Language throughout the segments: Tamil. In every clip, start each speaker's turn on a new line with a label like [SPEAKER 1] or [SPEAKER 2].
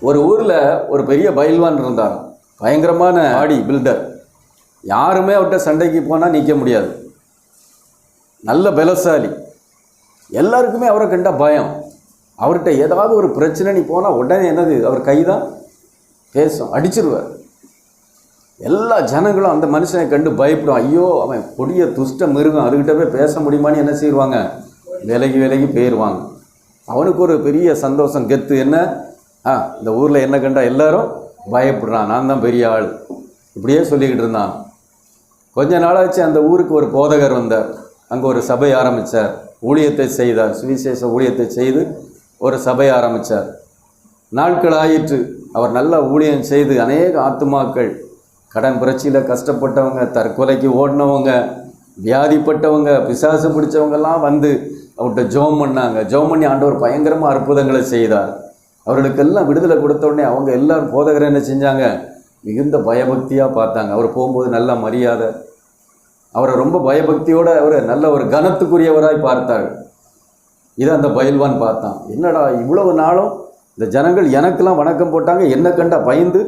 [SPEAKER 1] ஒரு ஊரில் ஒரு பெரிய பயில்வான் இருந்தார் பயங்கரமான ஆடி பில்டர் யாருமே அவர்கிட்ட சண்டைக்கு போனால் நிற்க முடியாது. நல்ல பலசாலி. எல்லாருக்குமே அவரை கண்ட பயம். அவர்கிட்ட ஏதாவது ஒரு பிரச்சனை நீ போனால் உடனே என்னது? அவர் கைதான் பேசும். அடிச்சிருவார். எல்லா ஜனங்களும் அந்த மனுஷனை கண்டு பயப்படும். ஐயோ அவன் கொடிய துஷ்ட மிருகம். அதுக்கிட்ட போய் பேச முடியுமான்னு என்ன செய்வாங்க? விலகி விலகி போயிடுவாங்க அவனுக்கு ஒரு பெரிய சந்தோஷம். கெத்து என்ன? ஆ இந்த ஊரில் என்ன கண்டா எல்லாரும் பயப்படுறான். நான் தான் பெரிய ஆள். இப்படியே சொல்லிக்கிட்டு இருந்தான். கொஞ்ச நாளாச்சு அந்த ஊருக்கு ஒரு போதகர் வந்தார். அங்கே ஒரு சபை ஆரம்பித்தார் ஊழியத்தை செய்தார். சுவிசேஷ ஊழியத்தை செய்து ஒரு சபை ஆரம்பித்தார் நாட்கள் ஆயிற்று. அவர் நல்ல ஊழியம் செய்து அநேக ஆத்துமாக்கள் கடன் புரட்சியில் கஷ்டப்பட்டவங்க தற்கொலைக்கு ஓடினவங்க வியாதிப்பட்டவங்க பிசாசு பிடிச்சவங்கெல்லாம் வந்து அவர்கிட்ட ஜோம் பண்ணாங்க. ஜோம் பண்ணி ஆண்டவர் பயங்கரமாக அற்புதங்களை செய்தார். அவர்களுக்கெல்லாம் விடுதலை கொடுத்தோடனே அவங்க எல்லாரும் போதகர் என்ன செஞ்சாங்க? மிகுந்த பயபக்தியாக பார்த்தாங்க. அவர் போகும்போது நல்ல மரியாதை. அவரை ரொம்ப பயபக்தியோடு அவர் நல்ல ஒரு கனத்துக்குரியவராய் பார்த்தார். இதை அந்த பயில்வான் பார்த்தான். என்னடா இவ்வளவு நாளும் இந்த ஜனங்கள் எனக்கெல்லாம் வணக்கம் போட்டாங்க என்ன கண்டா பயந்து?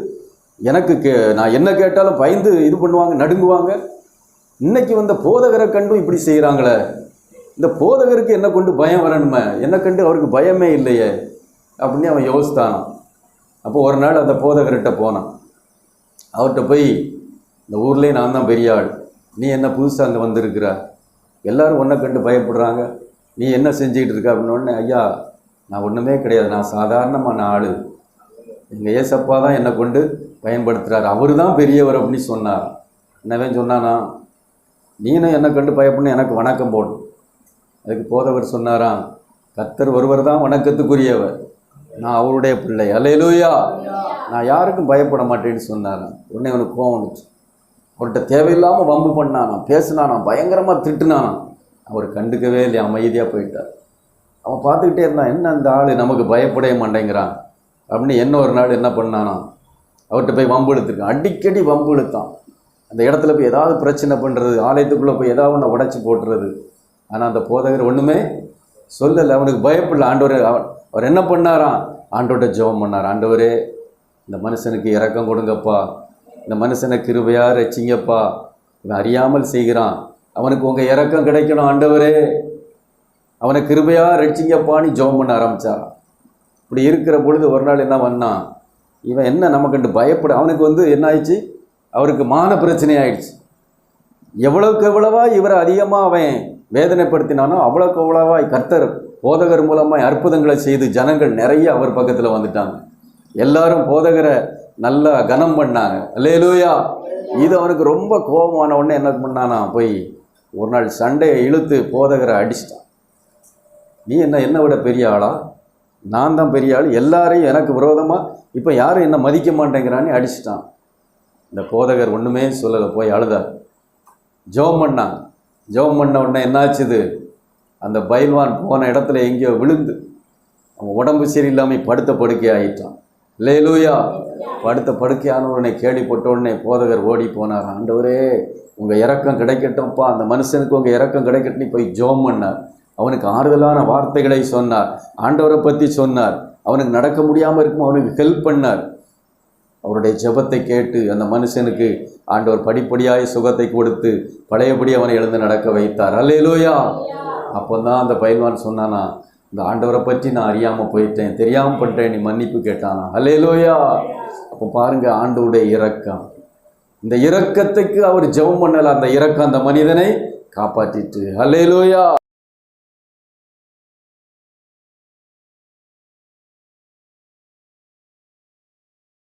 [SPEAKER 1] எனக்கு கே நான் என்ன கேட்டாலும் பயந்து இது பண்ணுவாங்க நடுங்குவாங்க? இன்னைக்கு வந்த போதகரை கண்டும் இப்படி செய்கிறாங்களே இந்த போதகருக்கு என்ன கொண்டு பயம் வரணுமே? என்ன கண்டு அவருக்கு பயமே இல்லையே. அப்படின்னு அவன் யோசித்தானான் அப்போ ஒரு நாள் அந்த போதகர்கிட்ட போனான். அவர்கிட்ட போய் இந்த ஊர்லேயே நான் தான் பெரிய ஆள். நீ என்ன புதுசாக அங்கே வந்திருக்கிற? எல்லோரும் ஒன்றை கண்டு பயப்படுறாங்க. நீ என்ன செஞ்சுக்கிட்டு இருக்க? அப்படின்னு ஐயா நான் ஒன்றுமே கிடையாது. நான் சாதாரணமான ஆள். எங்கள் ஏசப்பா தான் என்னை கொண்டு பயன்படுத்துகிறார் அவர் தான் பெரியவர் அப்படின்னு சொன்னார். என்னவே சொன்னானா நீனும் என்னை கண்டு பயப்படணும். எனக்கு வணக்கம் போடும் அதுக்கு போதவர் சொன்னாராம் கத்தர் ஒருவர் தான் வணக்கத்துக்குரியவர். நான் அவருடைய பிள்ளை. அலையலூயா நான் யாருக்கும் பயப்பட மாட்டேன்னு சொன்னார். உடனே அவனுக்கு கோவம் வந்துச்சு. அவர்கிட்ட தேவையில்லாமல் வம்பு பண்ணானாம் பேசினானா பயங்கரமாக திட்டுனானாம். அவர் கண்டுக்கவே இல்லையா அமைதியாக போயிட்டார். அவன் பார்த்துக்கிட்டே இருந்தான் என்ன அந்த ஆள்? நமக்கு பயப்படவே மாட்டேங்கிறான். அப்படின்னு என்ன ஒரு நாள் என்ன பண்ணானாம்? அவர்கிட்ட போய் வம்பு எடுத்துருக்கான். அடிக்கடி வம்பு எடுத்தான். அந்த இடத்துல போய் ஏதாவது பிரச்சனை பண்ணுறது ஆலயத்துக்குள்ளே போய் ஏதாவது ஒன்று உடச்சி போட்டுறது. ஆனால் அந்த போதகர் ஒன்றுமே சொல்லலை. அவனுக்கு பயப்படல ஆண்டவர் அவன் அவர் என்ன பண்ணாராம்? ஆண்டோட்ட ஜெபம் பண்ணார். ஆண்டவரே இந்த மனுஷனுக்கு இறக்கம் கொடுங்கப்பா. இந்த மனுஷனை கிருபையாக ரசிங்கப்பா இவன் அறியாமல் செய்கிறான். அவனுக்கு உங்கள் இறக்கம் கிடைக்கணும் ஆண்டவரே. அவனை கிருபையாக ரட்சிங்கப்பான்னு ஜெபம் பண்ண ஆரம்பித்தாராம் இப்படி இருக்கிற பொழுது ஒரு நாள் என்ன பண்ணான்? இவன் என்ன நமக்கு பயப்பட அவனுக்கு வந்து என்ன ஆயிடுச்சு? அவருக்கு மான பிரச்சனை ஆயிடுச்சு. எவ்வளோக்கு எவ்வளவா இவரை அதிகமாக அவன் வேதனைப்படுத்தினானோ அவ்வளோக்கு அவ்வளவா கர்த்தர் போதகர் மூலமாக அற்புதங்களை செய்து ஜனங்கள் நிறைய அவர் பக்கத்தில் வந்துட்டாங்க. எல்லாரும் போதகரை நல்லா கனம் பண்ணாங்க. அல்லேலூயா. இது அவனுக்கு ரொம்ப கோபமான உடனே என்ன பண்ணானா போய் ஒரு நாள் சண்டையை இழுத்து போதகரை அடிச்சிட்டான். நீ என்ன என்னை விட பெரிய ஆளா? நான் தான் பெரிய ஆள். எல்லாரையும் எனக்கு விரோதமாக இப்போ யாரும் என்ன மதிக்க மாட்டேங்கிறான்னு அடிச்சிட்டான். இந்த போதகர் ஒன்றுமே சொல்லலை போய் அழுதார். ஜெபம் பண்ணான் ஜெபம் பண்ண உடனே என்னாச்சுது? அந்த பயில்வான் போன இடத்துல எங்கேயோ விழுந்து அவன் உடம்பு சரியில்லாமல் படுத்த படுக்கை ஆயிட்டான் லேலூயா படுத்த படுக்கையான உடனே கேள்விப்பட்ட உடனே போதகர் ஓடி போனார். ஆண்டவரே உங்கள் இறக்கம் கிடைக்கட்டும்ப்பா. அந்த மனுஷனுக்கு உங்கள் இறக்கம் கிடைக்கட்டும் போய் ஜோம் பண்ணார். அவனுக்கு ஆறுதலான வார்த்தைகளை சொன்னார். ஆண்டவரை பற்றி சொன்னார். அவனுக்கு நடக்க முடியாமல் இருக்கும் அவனுக்கு ஹெல்ப் பண்ணார். அவருடைய ஜெபத்தை கேட்டு அந்த மனுஷனுக்கு ஆண்டவர் படிப்படியாய் சுகத்தை கொடுத்து பழையபடி அவனை எழுந்து நடக்க வைத்தார். அல்லேலோயா அப்போ தான் அந்த பயில்வான் சொன்னானா இந்த ஆண்டவரை பற்றி நான் அறியாமல் போயிட்டேன். தெரியாமல் பண்ணிட்டேன் நீ மன்னிப்பு கேட்டானா? அல்லேலூயா அப்போ பாருங்க ஆண்டவுடைய இரக்கம். இந்த இரக்கத்துக்கு அவர் ஜெபம் பண்ணல. அந்த இரக்கம் அந்த மனிதனை காப்பாற்றிட்டு அல்லேலூயா